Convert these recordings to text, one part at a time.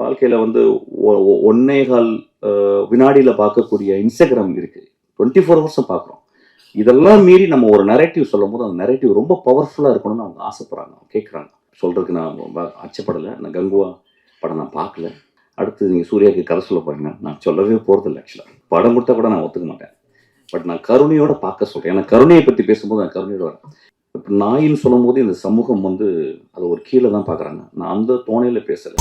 வாழ்க்கையில் வந்து ஒன்னே கால் வினாடியில் பார்க்கக்கூடிய இன்ஸ்டாகிராம் இருக்குது டுவெண்ட்டி ஃபோர் ஹவர்ஸும் பார்க்குறோம். இதெல்லாம் மீறி நம்ம ஒரு நெரேட்டிவ் சொல்லும் போது அந்த நெரேட்டிவ் ரொம்ப பவர்ஃபுல்லாக இருக்கணும்னு அவங்க ஆசைப்படுறாங்க. கேட்குறாங்க சொல்கிறதுக்கு நான் அச்சப்படலை நான் கங்குவா படம் நான் பார்க்கல. அடுத்து நீங்கள் சூர்யாவுக்கு கதை சொல்ல போறீங்க. நான் சொல்லவே போகிறதில்ல ஆக்சுவலாக படம் கொடுத்தா கூட நான் ஒத்துக்க மாட்டேன். பட் நான் கருணையோட பார்க்க சொல்கிறேன் ஏன்னா கருணையை பற்றி பேசும்போது நான் கருணையோட வரேன். இப்போ நாயின்னு சொல்லும்போது இந்த சமூகம் வந்து அதை ஒரு கீழே தான் பார்க்குறாங்க நான் அந்த தோணையில் பேசலை.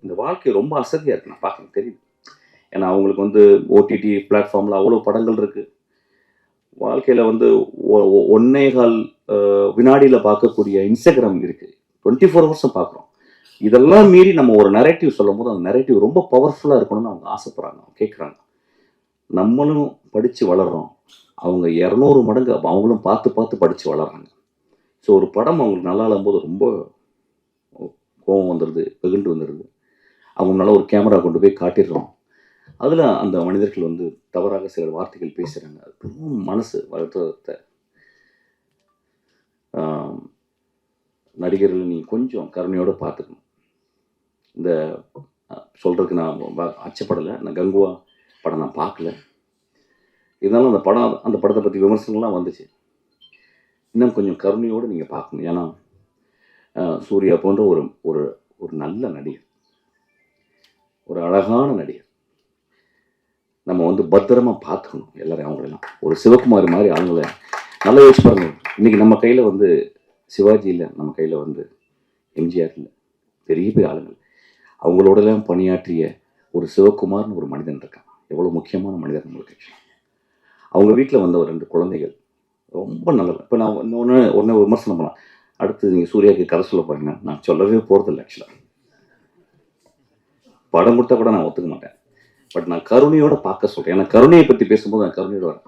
இந்த வாழ்க்கை ரொம்ப அசதியாக இருக்கு. நான் பார்க்க தெரியுது. ஏன்னா அவங்களுக்கு வந்து ஓடிடி பிளாட்ஃபார்மில் அவ்வளோ படங்கள் இருக்குது வாழ்க்கையில் வந்து ஒ- ஒன்னே கால் வினாடியில் பார்க்கக்கூடிய இன்ஸ்டாகிராம் இருக்குது டுவெண்ட்டி ஃபோர் ஹவர்ஸும் பார்க்குறோம். இதெல்லாம் மீறி நம்ம ஒரு நெரேட்டிவ் சொல்லும் போது அந்த நெரேட்டிவ் ரொம்ப பவர்ஃபுல்லாக இருக்கணும்னு அவங்க ஆசைப்பட்றாங்க. கேட்குறாங்க நம்மளும் படித்து வளர்கிறோம் அவங்க இரநூறு மடங்கு அவங்களும் பார்த்து பார்த்து படித்து வளர்கிறாங்க ஸோ ஒரு படம் அவங்களுக்கு நல்லா இல்லாம்போது ரொம்ப கோபம் வந்துடுது வெகுண்டு வந்துடுது அவங்க ஒரு கேமரா கொண்டு போய் காட்டிடுறோம். அதில் அந்த மனிதர்கள் வந்து தவறாக சில வார்த்தைகள் பேசுகிறாங்க அது பெரும் மனசு வருத்தத்தை. நடிகர்கள் நீ கொஞ்சம் கருணையோடு பார்த்துக்கணும். இந்த சொல்கிறதுக்கு நான் அச்சப்படலை நான் கங்குவா படம் நான் பார்க்கல. இருந்தாலும் அந்த படம் அந்த படத்தை பற்றி விமர்சனங்கள்லாம் வந்துச்சு. இன்னும் கொஞ்சம் கருணையோடு நீங்கள் பார்க்கணும். ஏன்னா சூர்யா போன்ற ஒரு ஒரு ஒரு நல்ல நடிகர். ஒரு அழகான நடிகர். நம்ம வந்து பத்திரமா பார்த்துக்கணும் எல்லாரையும் அவங்களெல்லாம். ஒரு சிவகுமார் மாதிரி ஆளுங்களை நல்லா யோசிச்சு பாருங்க. இன்னைக்கு நம்ம கையில் வந்து சிவாஜி இல்லை நம்ம கையில் வந்து எம்ஜிஆர் இல்லை. பெரிய பெரிய ஆளுங்கள் அவங்களோடலாம் பணியாற்றிய ஒரு சிவகுமார்னு ஒரு மனிதன் இருக்கான். எவ்வளோ முக்கியமான மனிதர் நம்மளுக்கு அவங்க வீட்டில் வந்த ஒரு ரெண்டு குழந்தைகள். ரொம்ப நல்லது இப்போ நான் ஒன்று ஒன்று விமர்சனம் பண்ணலாம். அடுத்து நீங்கள் சூர்யாவுக்கு கதை சொல்ல போகிறீங்கன்னா நான் சொல்லவே போகிறதில்ல ஆக்சுவலாக படம் கொடுத்தா கூட நான் ஒத்துக்க மாட்டேன். பட் நான் கருணையோட பார்க்க சொல்கிறேன் ஏன்னா கருணையை பற்றி பேசும்போது நான் கருணையோட வரேன்.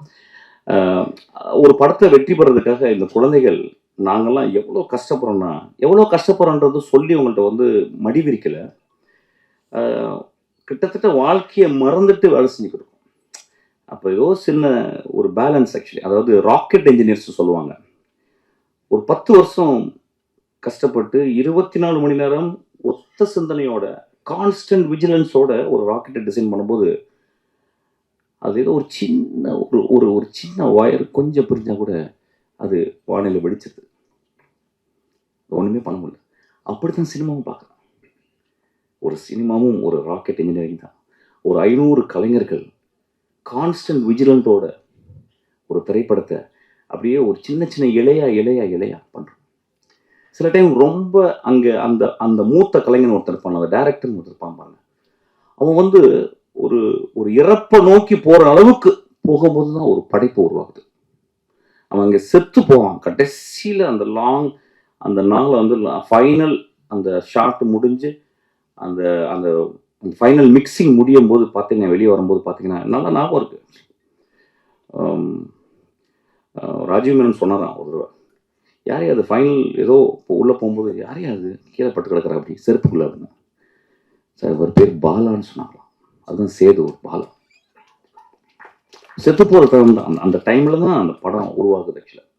ஒரு படத்தை வெற்றி பெறதுக்காக இந்த குழந்தைகள் நாங்கள்லாம் எவ்வளோ கஷ்டப்படுறோம்னா எவ்வளோ கஷ்டப்படுறோன்றது சொல்லி உங்கள்கிட்ட வந்து மடி விரிக்கலை கிட்டத்தட்ட வாழ்க்கையை மறந்துட்டு வேலை செஞ்சு கொடுக்கும். அப்போ சின்ன ஒரு பேலன்ஸ் ஆக்சுவலி அதாவது ராக்கெட் இன்ஜினியர்ஸ் சொல்லுவாங்க. ஒரு பத்து வருஷம் கஷ்டப்பட்டு இருபத்தி நாலு மணி நேரம் ஒத்த சிந்தனையோட கான்ஸ்டன்ட் விஜிலன்ஸோட ஒரு ராக்கெட்டை டிசைன் பண்ணும்போது அது ஏதோ ஒரு சின்ன ஒரு ஒரு ஒரு சின்ன ஒயர் கொஞ்சம் பிரிஞ்சால் கூட அது வானிலை வெடிச்சிருது. ஒன்றுமே பண்ண முடியல. அப்படி தான் சினிமாவும் பார்க்குறேன். ஒரு சினிமாவும் ஒரு ராக்கெட் இன்ஜினியரிங் தான். ஒரு ஐநூறு கலைஞர்கள் கான்ஸ்டன்ட் விஜிலண்டோட ஒரு திரைப்படத்தை அப்படியே ஒரு சின்ன சின்ன இலையா இலையா இலையா பண்ணுறோம் சில டைம் ரொம்ப அங்கே அந்த அந்த மூத்த கலைஞன் ஒருத்தர் இருப்பான் அந்த டேரக்டர்னு ஒருத்தர் இருப்பான் அவன் வந்து ஒரு ஒரு இறப்பை நோக்கி போகிற அளவுக்கு போகும்போது தான் ஒரு படைப்பு உருவாகுது. அவன் அங்கே செத்து போவான். கடைசியில் அந்த லாங் அந்த நாளில் வந்து ஃபைனல் அந்த ஷாட் முடிஞ்சு அந்த அந்த ஃபைனல் மிக்சிங் முடியும் போது பார்த்தீங்கன்னா வெளியே வரும்போது பார்த்தீங்கன்னா நல்லா ஞாபகம் இருக்குது ராஜீவ் மேனன் சொன்னாராம் ஒரு தடவை. யாரையா அது ஃபைனல் ஏதோ உள்ளே போகும்போது யாரையா அது கீழே பட்டு கிடக்குறா அப்படி செருப்புக்குள்ள அப்படின்னு. சார் ஒரு பேர் பாலான்னு சொன்னாங்களாம் அதுதான் சேது ஒரு பாலா. செத்து போகிற டைம் தான். அந்த அந்த டைமில் தான் அந்த படம் உருவாகுது ஆக்சுவலாக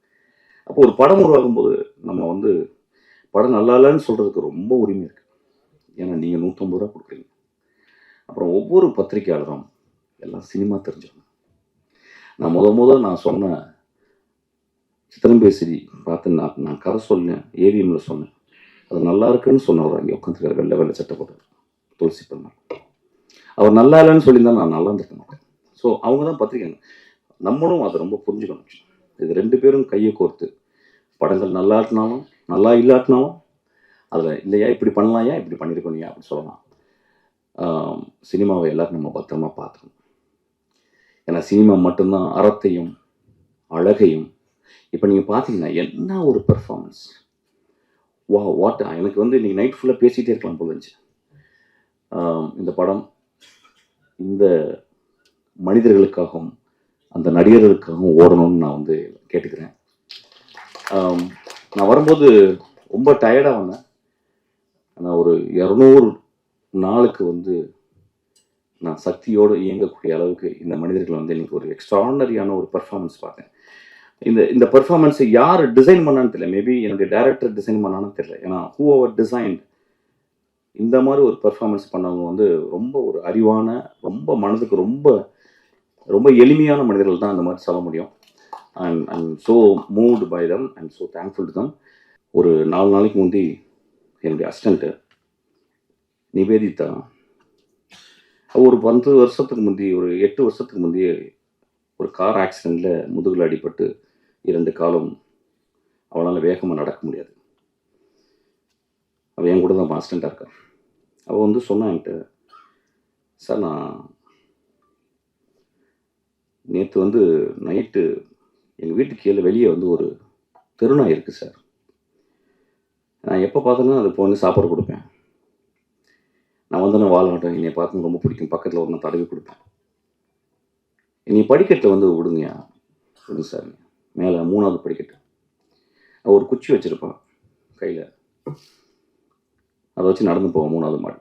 அப்போ ஒரு படம் உருவாகும் போது நம்ம வந்து படம் நல்லா இல்லைன்னு சொல்கிறதுக்கு ரொம்ப உரிமை இருக்குது ஏன்னா நீங்கள் நூற்றம்பது ரூபா கொடுக்குறீங்க. அப்புறம் ஒவ்வொரு பத்திரிக்கையாளரும் எல்லாம் சினிமா தெரிஞ்சவங்க. நான் முத முத நான் சொன்ன சித்திரம்பேசிரி பார்த்து நான் நான் கதை சொன்னேன் ஏவிஎம்ல சொன்னேன். அது நல்லா இருக்குன்னு சொன்னவர் அங்கே உட்காந்துருக்காரு வெள்ளை வெள்ளை சட்டை போட்டு துளசி பெருமாள். அவர் நல்லா இல்லைன்னு சொல்லியிருந்தா நான் நல்லா இருந்திருக்க மாட்டேன். ஸோ அவங்க தான் பத்திரிக்கைங்க நம்மளும் அதை ரொம்ப புரிஞ்சுக்கணும். இது ரெண்டு பேரும் கையை கோர்த்து படங்கள் நல்லா நல்லா இல்லாட்டினாலும் அதில் இல்லையா இப்படி பண்ணலாம்யா? இப்படி பண்ணியிருக்கோம்யா அப்படின்னு சொல்லலாம். சினிமாவை எல்லோரும் நம்ம பத்திரமா பார்த்துக்கணும் ஏன்னா சினிமா மட்டும்தான் அறத்தையும் அழகையும் இப்போ நீங்கள் பார்த்தீங்கன்னா என்ன ஒரு பெர்ஃபார்மன்ஸ் வா வாட் எனக்கு வந்து இன்றைக்கி நைட் ஃபுல்லாக பேசிகிட்டே இருக்கலாம் போல இருந்துச்சு. இந்த படம் இந்த மனிதர்களுக்காகவும் அந்த நடிகர்களுக்காகவும் ஓடணும்னு நான் வந்து கேட்டுக்கிறேன். நான் வரும்போது ரொம்ப டயர்டாக வந்தேன். நான் ஒரு இரநூறு நாளுக்கு வந்து நான் சக்தியோடு இயங்கக்கூடிய அளவுக்கு இந்த மனிதர்கள் வந்து எனக்கு ஒரு எக்ஸ்ட்ராடனரியான ஒரு பர்ஃபார்மன்ஸ் பார்த்தேன். இந்த இந்த பர்ஃபார்மன்ஸை யார் டிசைன் பண்ணான்னு தெரியல. மேபி என்னுடைய டேரக்டர் டிசைன் பண்ணான்னு தெரியல. ஏன்னா ஹூ அவர் டிசைன் இந்த மாதிரி ஒரு பர்ஃபார்மன்ஸ் பண்ணவங்க வந்து ரொம்ப ஒரு அறிவான ரொம்ப மனதுக்கு ரொம்ப ரொம்ப எளிமையான மனிதர்கள் தான் அந்த மாதிரி சொல்ல முடியும். And and so moved by them and so thankful to them ஒரு நாலு நாளைக்கு முந்தி என்னுடைய அசிஸ்டண்ட்டு நிவேதிதா. ஒரு பத்து வருஷத்துக்கு முந்தி ஒரு எட்டு வருஷத்துக்கு முந்தைய ஒரு கார் ஆக்சிடெண்ட்டில் முதுகில் அடிபட்டு இரண்டு காலம் அவளால் வேகமாக நடக்க முடியாது. அவள் என் கூட தான் அசிஸ்டண்ட்டாக இருக்கா. அவள் வந்து சொன்னான் என்கிட்ட சார் நான் நேற்று வந்து நைட்டு எங்கள் வீட்டுக்கு கீழே வெளியே வந்து ஒரு தெருநாய் இருக்குது சார். நான் எப்போ பார்த்தாலும் அது இப்போ சாப்பாடு கொடுப்பேன். நான் வந்தோன்னே வாழ மாட்டேன் என்னை பார்த்து ரொம்ப பிடிக்கும். பக்கத்தில் ஒன்று தடவி கொடுப்பேன். என்னை படிக்கட்டில் வந்து விடுங்கயா விடுங்க சார். மேலே மூணாவது படிக்கட்டு. ஒரு குச்சி வச்சுருப்பான் கையில். அதை வச்சு நடந்து போவேன் மூணாவது மாடி.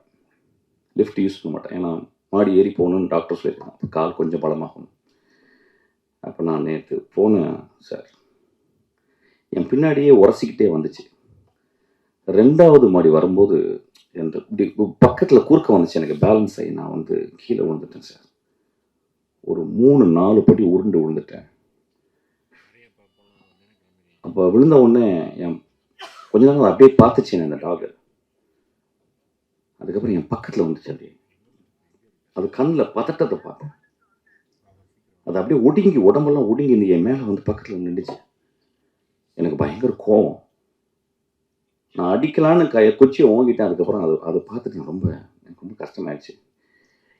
லிஃப்ட் யூஸ் பண்ண மாட்டேன். ஏன்னா மாடி ஏறி போகணுன்னு டாக்டர் சொல்லியிருக்கான் அப்போ கால் கொஞ்சம் பலமாகணும் அப்போ நான் நேற்று போனேன் சார். என் பின்னாடியே உரசிக்கிட்டே வந்துச்சு. ரெண்டாவது மாடி வரும்போது என்ற பக்கத்தில் குறுக்க வந்துச்சு எனக்கு பேலன்ஸ் ஆகி நான் வந்து கீழே விழுந்துட்டேன் சார். ஒரு மூணு நாலு படி உருண்டு விழுந்துட்டேன். அப்போ விழுந்த உடனே என் கொஞ்ச நேரம் அப்படியே பார்த்துச்சு அந்த டாகு அதுக்கப்புறம் என் பக்கத்தில் வந்துச்சு அப்படியே. அது கண்ணில் பதட்டத்தை பார்த்தேன். அது அப்படியே ஒடுங்கி உடம்பெல்லாம் ஒடுங்கி என் மேலே வந்து பக்கத்தில் நின்றுச்சு எனக்கு பயங்கர கோவம். நான் அடிக்கலான்னு கையை குச்சி ஓங்கிட்டேன் அதுக்கப்புறம் அது அதை பார்த்துட்டு நான் ரொம்ப எனக்கு ரொம்ப கஷ்டமாயிடுச்சு.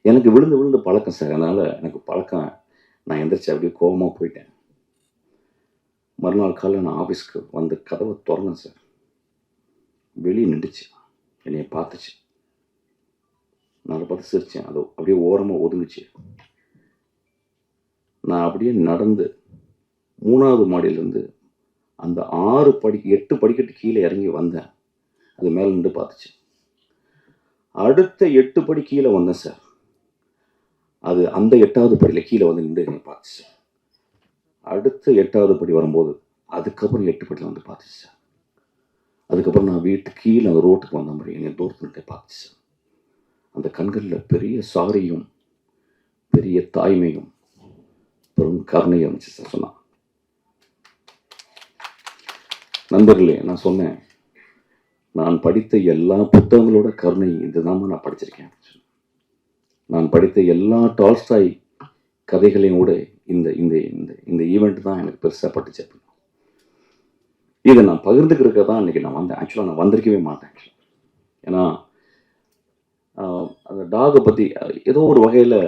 எனக்கு விழுந்து விழுந்து பழக்கம் சார். அதனால் எனக்கு பழக்கம் நான் எந்திரிச்சு அப்படியே கோவமாக போயிட்டேன். மறுநாள் காலையில் நான் ஆஃபீஸ்க்கு வந்து கதவை திறந்தேன் சார். வெளியே நின்றுச்சு. என்னையை பார்த்துச்சு. நான் பார்த்து சிரித்தேன் அது அப்படியே ஓரமாக ஒதுங்குச்சு. நான் அப்படியே நடந்து மூணாவது மாடியிலேருந்து அந்த ஆறு படி எட்டு படிக்கட்டு கீழே இறங்கி வந்தேன் அது மேலே நின்று பார்த்துச்சு. அடுத்த எட்டு படி கீழே வந்தேன் சார் அது அந்த எட்டாவது படியில் கீழே வந்து நின்று என்னை பார்த்துச்சு. சார் அடுத்த எட்டாவது படி வரும்போது அதுக்கப்புறம் எட்டு படியில் வந்து பார்த்துச்சு சார். அதுக்கப்புறம் நான் வீட்டு கீழே அந்த ரோட்டுக்கு வந்த மாதிரி என்னை தூரத்துக்கிட்டே பார்த்துச்சு சார். அந்த கண்களில் பெரிய சாரியும் பெரிய தாய்மையும் பெரும் கருணையும் இருந்துச்சு சார் சொன்னான் நண்பர்களே நான் சொன்னேன் நான் படித்த எல்லா புத்தகங்களோட கருணை இதுதான் நான் படிச்சிருக்கேன். நான் படித்த எல்லா டால்ஸ்டாய் கதைகளையும் கூட இந்த இந்த இந்த இந்த ஈவெண்ட் தான் எனக்கு பெருசாக பட்டுச்சு அப்படின்னா. இதை நான் பகிர்ந்துக்கிறதுக்கு தான் இன்னைக்கு நான் வந்தேன். ஆக்சுவலாக நான் வந்திருக்கவே மாட்டேன் ஆக்சுவலாக ஏன்னா அந்த டாகை பற்றி ஏதோ ஒரு வகையில்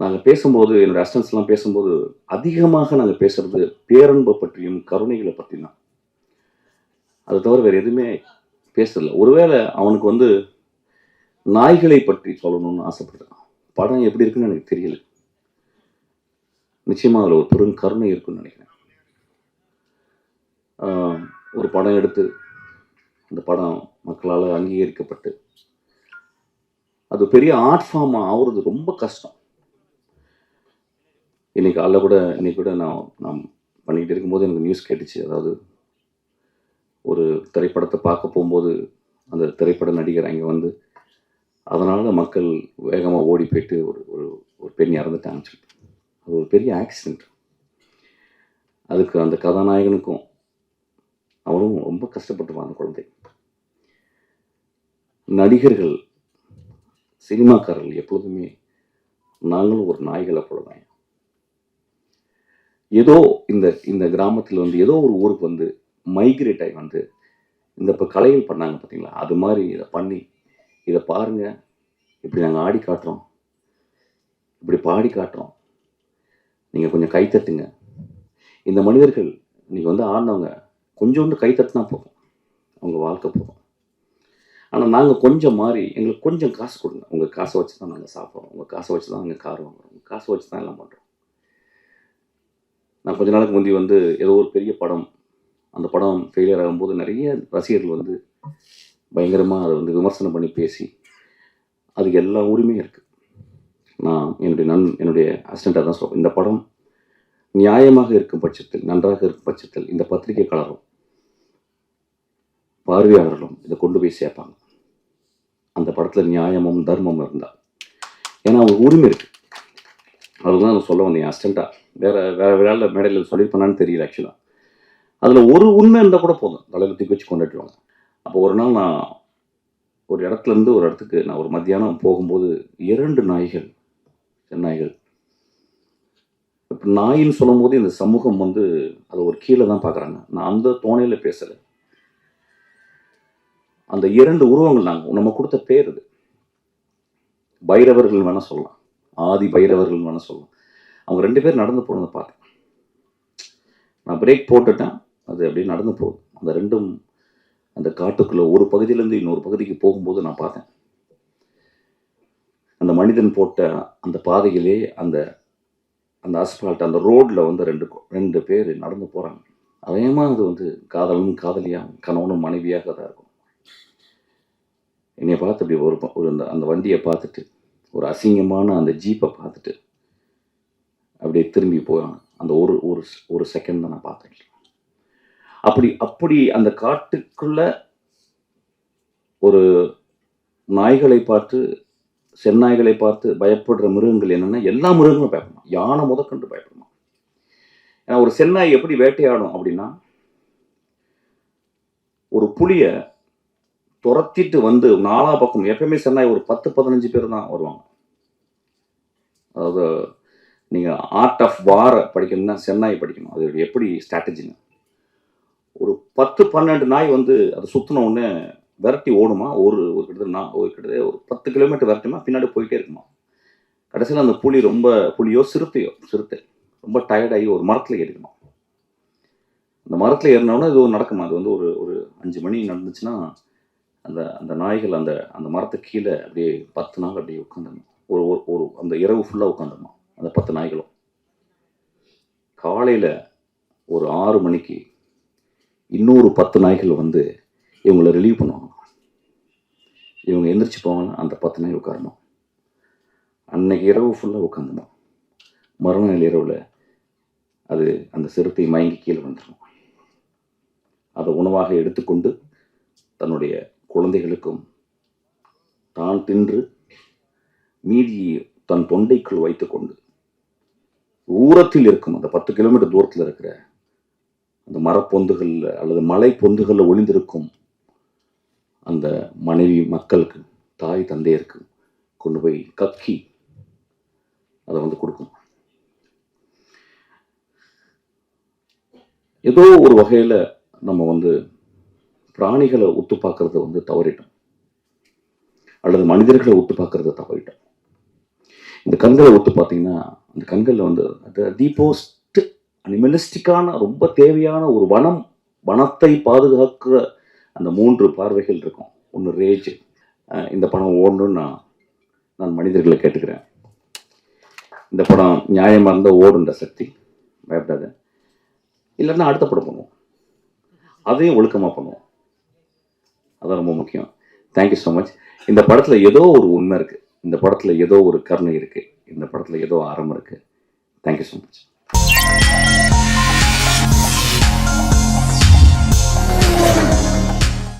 நாங்கள் பேசும்போது என்னோட அஸ்டன்ஸ்லாம் பேசும்போது அதிகமாக நாங்கள் பேசுகிறது பேரன்பை பற்றியும் கருணைகளை பற்றி தான் அதை தவிர வேறு எதுவுமே பேசுறதில்ல. ஒருவேளை அவனுக்கு வந்து நாய்களை பற்றி சொல்லணும்னு ஆசைப்படுறான். படம் எப்படி இருக்குன்னு எனக்கு தெரியல. நிச்சயமாக அதில் ஒரு பெரும் கருணை இருக்குன்னு நினைக்கிறேன். ஒரு படம் எடுத்து அந்த படம் மக்களால் அங்கீகரிக்கப்பட்டு அது பெரிய ஆர்ட் ஃபார்ம் ஆகுறது ரொம்ப கஷ்டம். இன்றைக்கி காலைல கூட இன்றைக்கி கூட நான் நான் பண்ணிக்கிட்டு இருக்கும்போது எனக்கு நியூஸ் கேட்டுச்சு. அதாவது ஒரு திரைப்படத்தை பார்க்க போகும்போது அந்த திரைப்பட நடிகர் அங்கே வந்து அதனால் மக்கள் வேகமாக ஓடி போயிட்டு ஒரு ஒரு ஒரு பெண் இறந்துட்டாங்கன்னு சொல்லிட்டு அது ஒரு பெரிய ஆக்சிடெண்ட் அதுக்கு அந்த கதாநாயகனுக்கும் அவனும் ரொம்ப கஷ்டப்பட்டுவான் அந்த குழந்தை. நடிகர்கள் சினிமாக்காரர்கள் எப்பொழுதுமே நாங்களும் ஒரு நாய்களை போலதான். ஏதோ இந்த இந்த கிராமத்தில் வந்து ஏதோ ஒரு ஊருக்கு வந்து மைக்ரேட் ஆகி வந்து இந்த இப்போ கலைகள் பண்ணாங்க பார்த்தீங்களா அது மாதிரி இதை பண்ணி இதை பாருங்க. இப்படி நாங்கள் ஆடி காட்டுறோம். இப்படி பாடி காட்டுறோம். நீங்கள் கொஞ்சம் கை தட்டுங்க. இந்த மனிதர்கள் இன்றைக்கி வந்து ஆடினவங்க கொஞ்சோண்டு கை தட்டினா போதும். அவங்க வாழ்க்கை போதும். ஆனால் நாங்கள் கொஞ்சம் மாறி எங்களுக்கு கொஞ்சம் காசு கொடுங்க. உங்கள் காசை வச்சு தான் நாங்கள் சாப்பிட்றோம். உங்கள் காசை வச்சு தான் நாங்கள் கார் வாங்குறோம். உங்கள் காசை வச்சு தான் எல்லாம் பண்ணுறோம் நான் கொஞ்ச நாளுக்கு முந்தி வந்து ஏதோ ஒரு பெரிய படம் அந்த படம் ஃபெயிலியர் ஆகும்போது நிறைய ரசிகர்கள் வந்து பயங்கரமாக அதை வந்து விமர்சனம் பண்ணி பேசி அதுக்கு எல்லா உரிமையும் இருக்குது நான் என்னுடைய நன் என்னுடைய அசிஸ்டண்ட்டாக தான் சொல்லுவேன் இந்த படம் நியாயமாக இருக்கும் பட்சத்தில் நன்றாக இருக்கும் பட்சத்தில் இந்த பத்திரிகைக்காரரும் பார்வையாளர்களும் இதை கொண்டு போய் சேர்ப்பாங்க. அந்த படத்தில் நியாயமும் தர்மமும் இருந்தால் ஏன்னா அவங்க உரிமை இருக்குது அதுதான் நான் சொல்ல வந்தேன் அசிஸ்டண்ட்டாக வேற வேற வேலை மேடையில் சொல்லியிருப்பேனான்னு தெரியல ஆக்சுவலாக அதில் ஒரு உண்மை இருந்தால் கூட போதும். தலையில் தூக்கி வச்சு கொண்டாட்டுவாங்க அப்போ ஒரு நாள் நான் ஒரு இடத்துல இருந்து ஒரு இடத்துக்கு நான் ஒரு மத்தியானம் போகும்போது இரண்டு நாய்கள் செந்நாய்கள் இப்போ நாயின்னு சொல்லும்போது இந்த சமூகம் வந்து அதை ஒரு கீழே தான் பார்க்குறாங்க. நான் அந்த தோணையில் பேசலை. அந்த இரண்டு உருவங்கள் நாங்கள் நம்ம கொடுத்த பேர் இது பைரவர்கள் வேணால் சொல்லலாம். ஆதி பைரவர்கள் வேணால் சொல்லலாம். அவங்க ரெண்டு பேர் நடந்து போனதை பார்த்தேன். நான் பிரேக் போட்டுட்டேன் அது அப்படியே நடந்து போகுது. அந்த ரெண்டும் அந்த காட்டுக்குள்ளே ஒரு பகுதியிலேருந்து இன்னொரு பகுதிக்கு போகும்போது நான் பார்த்தேன். அந்த மனிதன் போட்ட அந்த பாதையிலே அந்த அந்த அஸ்பால்ட் அந்த ரோட்டில் வந்து ரெண்டு ரெண்டு பேர் நடந்து போகிறாங்க அதேமா அது வந்து காதலனும் காதலியாக கணவனும் மனைவியாக தான் இருக்கும். என்னை பார்த்து அப்படி ஒரு ஒரு அந்த அந்த வண்டியை பார்த்துட்டு ஒரு அசிங்கமான அந்த ஜீப்பை பார்த்துட்டு அப்படியே திரும்பி போவாங்க அந்த ஒரு ஒரு ஒரு செகண்ட் தான் நான் பார்த்தேன். அப்படி அப்படி அந்த காட்டுக்குள்ள ஒரு நாய்களை பார்த்து செந்நாய்களை பார்த்து பயப்படுற மிருகங்கள் என்னென்னா எல்லா மிருகங்களும் பயப்படணும் யானை முதற்கண்டு பயப்படணும் ஏன்னா ஒரு செந்நாய் எப்படி வேட்டையாடும் அப்படின்னா ஒரு புளியை துரத்திட்டு வந்து நாலா பக்கம் எப்பயுமே சென்னாய் ஒரு பத்து பதினஞ்சு பேர் தான் வருவாங்க. அதாவது நீங்கள் ஆர்ட் ஆஃப் வார படிக்கணும்னா சென்னாய் படிக்கணும். அது எப்படி ஸ்ட்ராட்டஜின்னு ஒரு பத்து பன்னெண்டு நாய் வந்து அதை சுற்றின உடனே விரட்டி ஓடுமா? ஒரு ஒரு கிட்டத்தட்ட நான் ஒரு கிட்டத்தட்ட ஒரு பத்து கிலோமீட்டர் விரட்டுமா? பின்னாடி போயிட்டே இருக்குமா? கடைசியில் அந்த புலி ரொம்ப புலியோ சிறுத்தையோ சிறுத்தை ரொம்ப டயர்டாகி ஒரு மரத்தில் ஏறிக்கணும் அந்த மரத்தில் ஏறினோடனே இது ஒரு நடக்குமா? அது வந்து ஒரு ஒரு அஞ்சு மணி நடந்துச்சுன்னா அந்த அந்த நாய்கள் அந்த அந்த மரத்துக்கு கீழே அப்படியே பத்து நாள் அப்படியே உட்காந்துடணும் ஒரு ஒரு- ஒரு அந்த இரவு ஃபுல்லாக உட்காந்துருமா? அந்த பத்து நாய்களும். காலையில் ஒரு ஆறு மணிக்கு இன்னொரு பத்து நாய்கள் வந்து இவங்களை ரிலீவ் பண்ணுவாங்க. இவங்க எந்திரிச்சு போவாங்க அந்த பத்து நாய் உட்காரணும் அன்னைக்கு இரவு ஃபுல்லாக உட்காந்துமா. மறுநாள் இரவில் அது அந்த சிறுத்தை மயங்கி கீழே வந்துடும் அதை உணவாக எடுத்துக்கொண்டு தன்னுடைய குழந்தைகளுக்கும் தான் தின்று மீதியை தன் தொண்டைக்குள் வைத்துக்கொண்டு தூரத்தில் இருக்கும் அந்த பத்து கிலோமீட்டர் தூரத்தில் இருக்கிற அந்த மரப்பொந்துகளில் அல்லது மலை பொந்துகளில் ஒளிந்திருக்கும் அந்த மனைவி மக்களுக்கு தாய் தந்தையருக்கு கொண்டு போய் கக்கி அதை வந்து கொடுக்கும் ஏதோ ஒரு வகையில் நம்ம வந்து பிராணிகளை ஒத்து பார்க்கறத வந்து தவறிட்டோம். அல்லது மனிதர்களை ஒத்து பார்க்கறத தவறிட்டோம். இந்த கண்களை ஒத்து பார்த்தீங்கன்னா அந்த கண்களில் வந்து அந்த தீபோஸ்ட் அனிமலிஸ்டிக்கான ரொம்ப தேவையான ஒரு வனம் வனத்தை பாதுகாக்கிற அந்த மூன்று பார்வைகள் இருக்கும். ஒன்று ரேஜ் இந்த படம் ஓடணும்னு நான் நான் மனிதர்களை கேட்டுக்கிறேன். இந்த படம் நியாயமாக இருந்தால் ஓடுன்ற சக்தி. பயப்படாத. இல்லைன்னா அடுத்த படம் பண்ணுவோம். அதையும் ஒழுக்கமாக பண்ணுவோம். அதான் ரொம்ப முக்கியம். தேங்க்யூ ஸோ மச் இந்த படத்தில் ஏதோ ஒரு உண்மை இருக்குது இந்த படத்தில் ஏதோ ஒரு கருணை இருக்குது இந்த படத்தில் ஏதோ அறம் இருக்குது தேங்க்யூ ஸோ மச்